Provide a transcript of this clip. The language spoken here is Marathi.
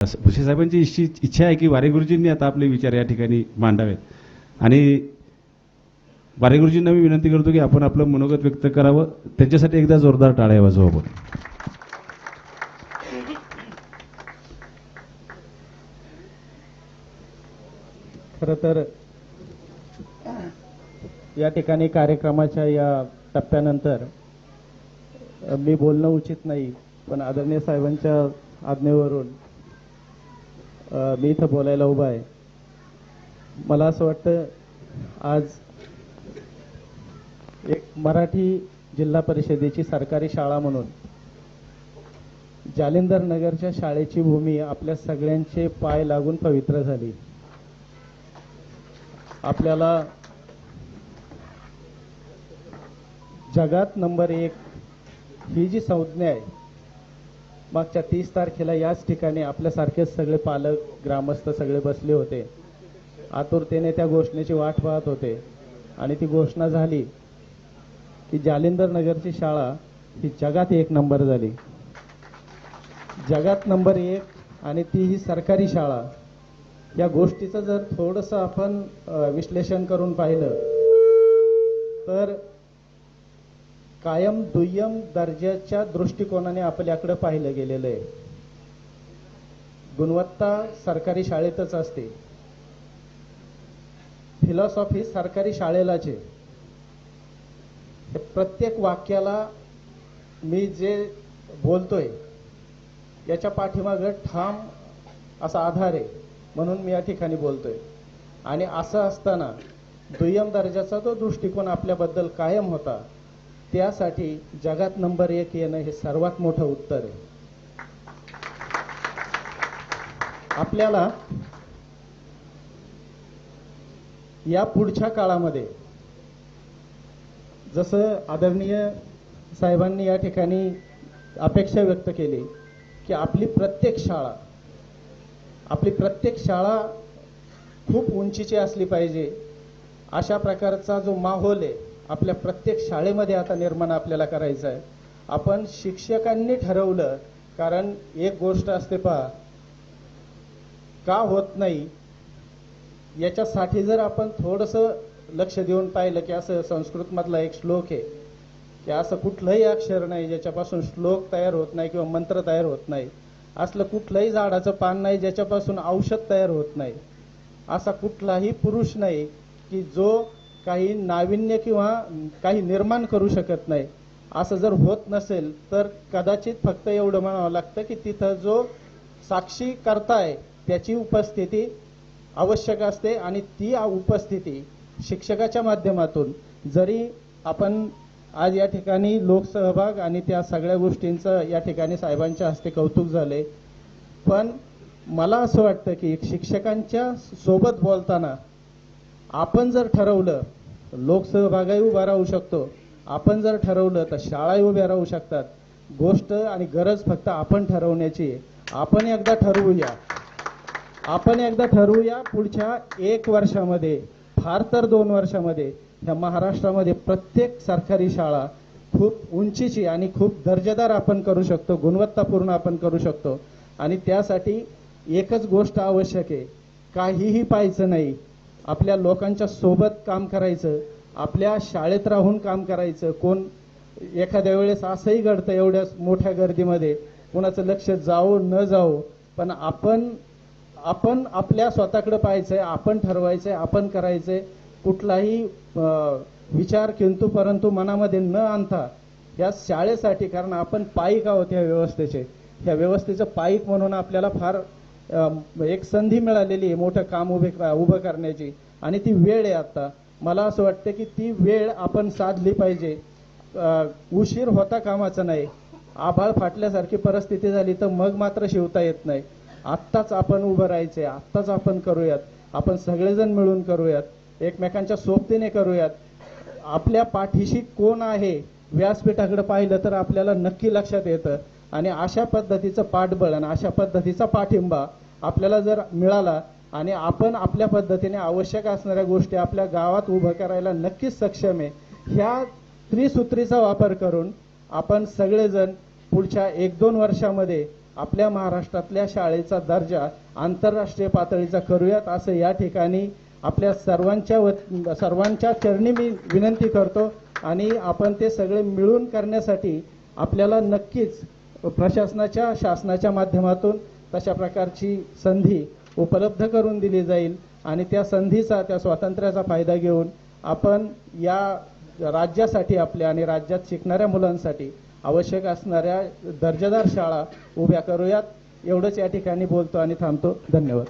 भुसे साहेबांची इच्छी इच्छा आहे की वारेगुरुजींनी आता आपले विचार या ठिकाणी मांडावेत. आणि वारेगुरुजींना मी विनंती करतो की आपण आपलं मनोगत व्यक्त करावं. त्यांच्यासाठी एकदा जोरदार टाळ्या वाजवू आपण. खरं तर या ठिकाणी कार्यक्रमाच्या या टप्प्यानंतर मी बोलणं उचित नाही पण आदरणीय साहेबांच्या आज्ञेवरून मी इथं बोलायला उभा आहे. मला असं वाटतं आज एक मराठी जिल्हा परिषदेची सरकारी शाळा म्हणून जालिंदर नगरच्या शाळेची भूमी आपल्या सगळ्यांचे पाय लागून पवित्र झाली. आपल्याला जगात नंबर एक ही जी संज्ञा आहे मागच्या तीस तारखेला याच ठिकाणी आपल्यासारखेच सगळे पालक ग्रामस्थ सगळे बसले होते. आतुरतेने त्या घोषणेची वाट पाहत होते. आणि ती घोषणा झाली की जालिंदर नगरची शाळा ही जगात एक नंबर झाली. जगात नंबर एक आणि ती ही सरकारी शाळा. या गोष्टीचं जर थोडंसं आपण विश्लेषण करून पाहिलं तर कायम दुय्यम दर्जाच्या दृष्टिकोनाने आपल्याकडे पाहिलं गेलेलं आहे. गुणवत्ता सरकारी शाळेतच असते. फिलॉसॉफी सरकारी शाळेलाच आहे. प्रत्येक वाक्याला मी जे बोलतोय याच्या पाठीमागं ठाम असा आधार आहे म्हणून मी या ठिकाणी बोलतोय. आणि असं असताना दुय्यम दर्जाचा तो दृष्टिकोन आपल्याबद्दल कायम होता त्यासाठी जगात नंबर एक येणं हे सर्वात मोठं उत्तर आहे. आपल्याला या पुढच्या काळामध्ये जसं आदरणीय साहेबांनी या ठिकाणी अपेक्षा व्यक्त केली की आपली प्रत्येक शाळा आपली प्रत्येक शाळा खूप उंचीची असली पाहिजे अशा प्रकारचा जो माहोल आहे आपल्या प्रत्येक शाळेमध्ये आता निर्माण आपल्याला करायचं आहे. आपण शिक्षकांनी ठरवलं कारण एक गोष्ट असते पहा का होत नाही याच्यासाठी जर आपण थोडंसं लक्ष देऊन पाहिलं की असं संस्कृतमधला एक श्लोक आहे की असं कुठलंही अक्षर नाही ज्याच्यापासून श्लोक तयार होत नाही किंवा मंत्र तयार होत नाही असलं कुठलंही झाडाचं पान नाही ज्याच्यापासून औषध तयार होत नाही असा कुठलाही पुरुष नाही की जो काही नाविन्य किंवा काही निर्माण करू शकत नाही. असं जर होत नसेल तर कदाचित फक्त एवढं म्हणावं लागतं की तिथं जो साक्षी करताय त्याची उपस्थिती आवश्यक असते आणि ती उपस्थिती शिक्षकाच्या माध्यमातून जरी आपण आज या ठिकाणी लोकसहभाग आणि त्या सगळ्या गोष्टींचं या ठिकाणी साहेबांच्या हस्ते कौतुक झाले पण मला असं वाटतं की शिक्षकांच्या सोबत बोलताना आपण जर ठरवलं लोकसहभागही उभा राहू शकतो. आपण जर ठरवलं तर शाळाही उभ्या राहू शकतात. गोष्ट आणि गरज फक्त आपण ठरवण्याची आपण एकदा ठरवूया. आपण एकदा ठरवूया पुढच्या एक वर्षामध्ये फार तर दोन वर्षामध्ये ह्या महाराष्ट्रामध्ये प्रत्येक सरकारी शाळा खूप उंचीची आणि खूप दर्जेदार आपण करू शकतो गुणवत्तापूर्ण आपण करू शकतो. आणि त्यासाठी एकच गोष्ट आवश्यक आहे. काहीही पाहायचं नाही. आपल्या लोकांच्या सोबत काम करायचं आपल्या शाळेत राहून काम करायचं कोण एखाद्या वेळेस असंही घडतं एवढ्या मोठ्या गर्दीमध्ये कोणाचं लक्ष जावो न जावो पण आपण आपण आपल्या स्वतःकडे पाहायचंय आपण ठरवायचंय आपण करायचंय कुठलाही विचार किंतु परंतु मनामध्ये न आणता या शाळेसाठी कारण आपण पायिक आहोत या व्यवस्थेचे. या व्यवस्थेचं पायिक म्हणून आपल्याला फार एक संधी मिळालेली आहे मोठं काम उभे उभं करण्याची. आणि ती वेळ आहे आता. मला असं वाटतं की ती वेळ आपण साधली पाहिजे. उशीर होता कामाचा नाही. आभाळ फाटल्यासारखी परिस्थिती झाली तर मग मात्र शिवता येत नाही. आत्ताच आपण उभं राहायचंय. आत्ताच आपण करूयात. आपण सगळेजण मिळून करूयात. एकमेकांच्या सोबतीने करूयात. आपल्या पाठीशी कोण आहे व्यासपीठाकडे पाहिलं तर आपल्याला नक्की लक्षात येतं. आणि अशा पद्धतीचं पाठबळ आणि अशा पद्धतीचा पाठिंबा आपल्याला जर मिळाला आणि आपण आपल्या पद्धतीने आवश्यक असणाऱ्या गोष्टी आपल्या गावात उभं करायला नक्कीच सक्षम आहे ह्या त्रिसूत्रीचा वापर करून आपण सगळेजण पुढच्या एक दोन वर्षामध्ये आपल्या महाराष्ट्रातल्या शाळेचा दर्जा आंतरराष्ट्रीय पातळीचा करूयात असं या ठिकाणी आपल्या सर्वांच्या सर्वांच्या चरणी मी विनंती करतो आणि आपण ते सगळे मिळून करण्यासाठी आपल्याला नक्कीच प्रशासनाच्या शासनाच्या माध्यमातून तशा प्रकारची संधी उपलब्ध करून दिली जाईल आणि त्या संधीचा त्या स्वातंत्र्याचा फायदा घेऊन आपण या राज्यासाठी आपल्या आणि राज्यात शिकणाऱ्या मुलांसाठी आवश्यक असणाऱ्या दर्जेदार शाळा उभ्या करूयात. एवढंच या ठिकाणी बोलतो आणि थांबतो. धन्यवाद.